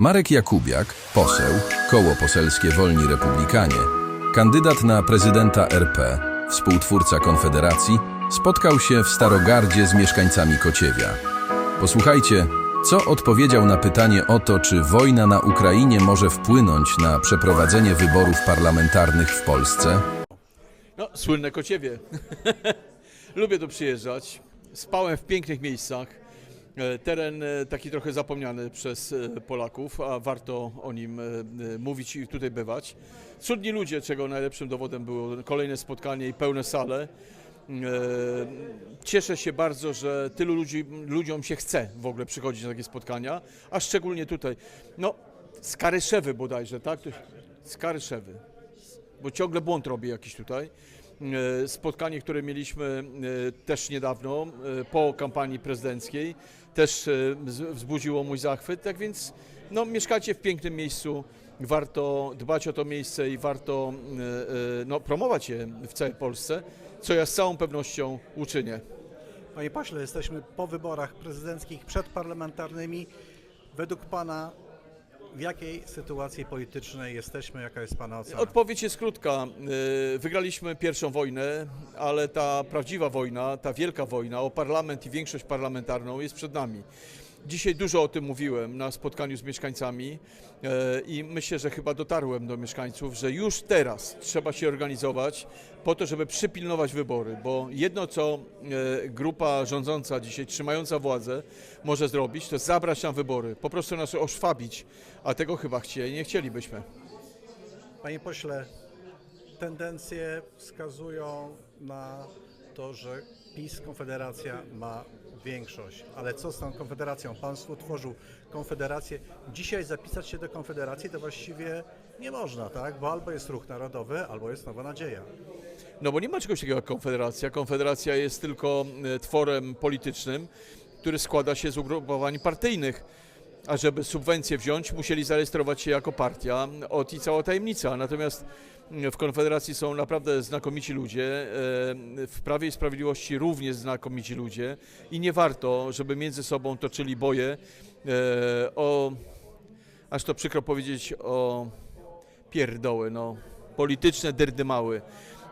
Marek Jakubiak, poseł, koło poselskie Wolni Republikanie, kandydat na prezydenta RP, współtwórca Konfederacji, spotkał się w Starogardzie z mieszkańcami Kociewia. Posłuchajcie, co odpowiedział na pytanie o to, czy wojna na Ukrainie może wpłynąć na przeprowadzenie wyborów parlamentarnych w Polsce. No, słynne Kociewie. Lubię tu przyjeżdżać. Spałem w pięknych miejscach. E, Teren e, taki trochę zapomniany przez e, Polaków, a warto o nim mówić i tutaj bywać. Cudni ludzie, czego najlepszym dowodem było kolejne spotkanie i pełne sale. Cieszę się bardzo, że tylu ludzi, ludziom się chce w ogóle przychodzić na takie spotkania, a szczególnie tutaj. No, z Karyszewy bodajże, tak? Z Karyszewy bo ciągle błąd robię jakiś tutaj. E, Spotkanie, które mieliśmy e, też niedawno, e, po kampanii prezydenckiej, też wz- wzbudziło mój zachwyt. Tak więc no, mieszkacie w pięknym miejscu, warto dbać o to miejsce i warto no, promować je w całej Polsce, co ja z całą pewnością uczynię. Panie pośle, jesteśmy po wyborach prezydenckich, przedparlamentarnymi. Według Pana w jakiej sytuacji politycznej jesteśmy? Jaka jest Pana ocena? Odpowiedź jest krótka. Y, Wygraliśmy pierwszą wojnę, ale ta prawdziwa wojna, ta wielka wojna o parlament i większość parlamentarną jest przed nami. Dzisiaj dużo o tym mówiłem na spotkaniu z mieszkańcami e, i myślę, że chyba dotarłem do mieszkańców, że już teraz trzeba się organizować po to, żeby przypilnować wybory, bo jedno co e, grupa rządząca dzisiaj, trzymająca władzę może zrobić, to zabrać nam wybory, po prostu nas oszwabić, a tego chyba chcieli, nie chcielibyśmy. Panie pośle, tendencje wskazują na to, że PiS, Konfederacja ma większość. Ale co z tą Konfederacją? Pan współtworzył Konfederację. Dzisiaj zapisać się do Konfederacji to właściwie nie można, tak? Bo albo jest ruch narodowy, albo jest Nowa Nadzieja. No bo nie ma czegoś takiego jak Konfederacja. Konfederacja jest tylko e, tworem politycznym, który składa się z ugrupowań partyjnych. A żeby subwencje wziąć, musieli zarejestrować się jako partia. Od i cała tajemnica. Natomiast mm, w Konfederacji są naprawdę znakomici ludzie, e, w Prawie i Sprawiedliwości również znakomici ludzie i nie warto, żeby między sobą toczyli boje e, o, aż to przykro powiedzieć, o pierdoły, no, polityczne dyrdymały.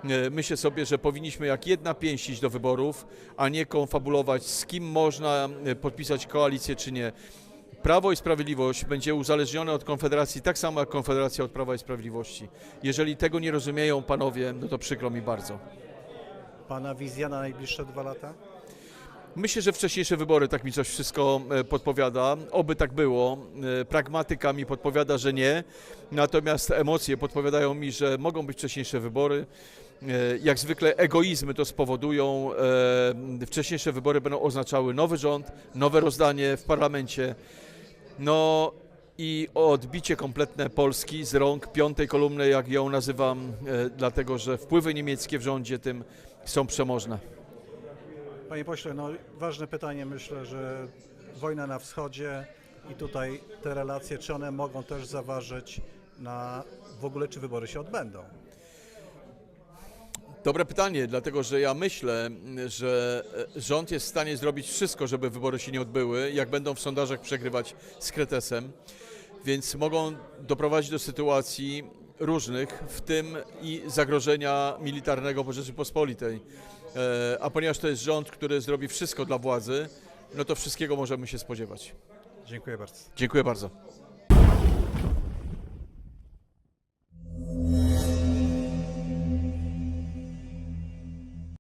E, Myślę sobie, że powinniśmy jak jedna pięść iść do wyborów, a nie konfabulować, z kim można podpisać koalicję, czy nie. Prawo i Sprawiedliwość będzie uzależnione od Konfederacji tak samo jak Konfederacja od Prawa i Sprawiedliwości. Jeżeli tego nie rozumieją panowie, no to przykro mi bardzo. Pana wizja na najbliższe dwa lata? Myślę, że wcześniejsze wybory tak mi coś wszystko e, podpowiada. Oby tak było. E, Pragmatyka mi podpowiada, że nie. Natomiast emocje podpowiadają mi, że mogą być wcześniejsze wybory. E, Jak zwykle egoizmy to spowodują. Wcześniejsze wybory będą oznaczały nowy rząd, nowe rozdanie w parlamencie. No i odbicie kompletne Polski z rąk piątej kolumny, jak ją nazywam, e, dlatego że wpływy niemieckie w rządzie tym są przemożne. Panie pośle, no ważne pytanie, myślę, że wojna na wschodzie i tutaj te relacje, czy one mogą też zaważyć na w ogóle, czy wybory się odbędą? Dobre pytanie, dlatego że ja myślę, że e, rząd jest w stanie zrobić wszystko, żeby wybory się nie odbyły, jak będą w sondażach przegrywać z kretesem, więc mogą doprowadzić do sytuacji różnych, w tym i zagrożenia militarnego po Rzeczypospolitej. E, A ponieważ to jest rząd, który zrobi wszystko dla władzy, no to wszystkiego możemy się spodziewać. Dziękuję bardzo. Dziękuję bardzo.